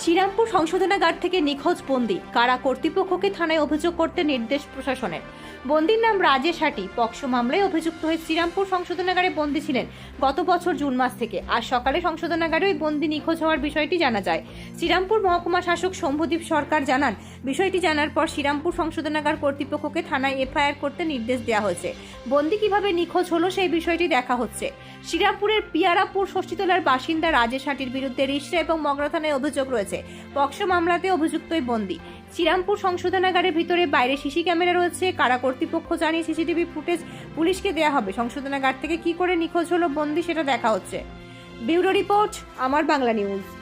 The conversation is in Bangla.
শ্রীরামপুর সংশোধনাগার থেকে নিখোঁজ বন্দি। কারা কর্তৃপক্ষকে থানায় অভিযোগ করতে নির্দেশ প্রশাসনের? বন্দির নাম রাজেশ হাটি। পক্সো মামলায় অভিযুক্ত হয়ে শ্রীরামপুর সংশোধনাগারে বন্দি ছিলেন গত বছর জুন মাস থেকে। আর সকালে সংশোধনাগারে ওই বন্দি নিখোঁজ হওয়ার বিষয়টি জানা যায়। শ্রীরামপুর মহকুমা শাসক শম্ভুদীপ সরকার জানান বিষয়টি জানার পর শ্রীরামপুর সংশোধনাগার কর্তৃপক্ষকে থানায় এফআইআর করতে নির্দেশ দেওয়া হয়েছে। বন্দি কীভাবে নিখোঁজ হলো সেই বিষয়টি দেখা হচ্ছে। শ্রীরামপুরের পিয়ারাপুর ষষ্ঠীতলার বাসিন্দা রাজেশ হাটির বিরুদ্ধে রিসরা এবং মগরা থানায় অভিযোগ রয়েছে। পক্সো মামলাতে অভিযুক্তই বন্দি। শ্রীরামপুর সংশোধনাগারের ভিতরে বাইরে সিসি ক্যামেরা রয়েছে। কারা কর্তৃপক্ষ জানিয়ে সিসিটিভি ফুটেজ পুলিশকে দেওয়া হবে? সংশোধনাগার থেকে কি করে নিখোঁজ হলো বন্দি সেটা দেখা হচ্ছে। ব্যুরো রিপোর্ট, আমার বাংলা নিউজ।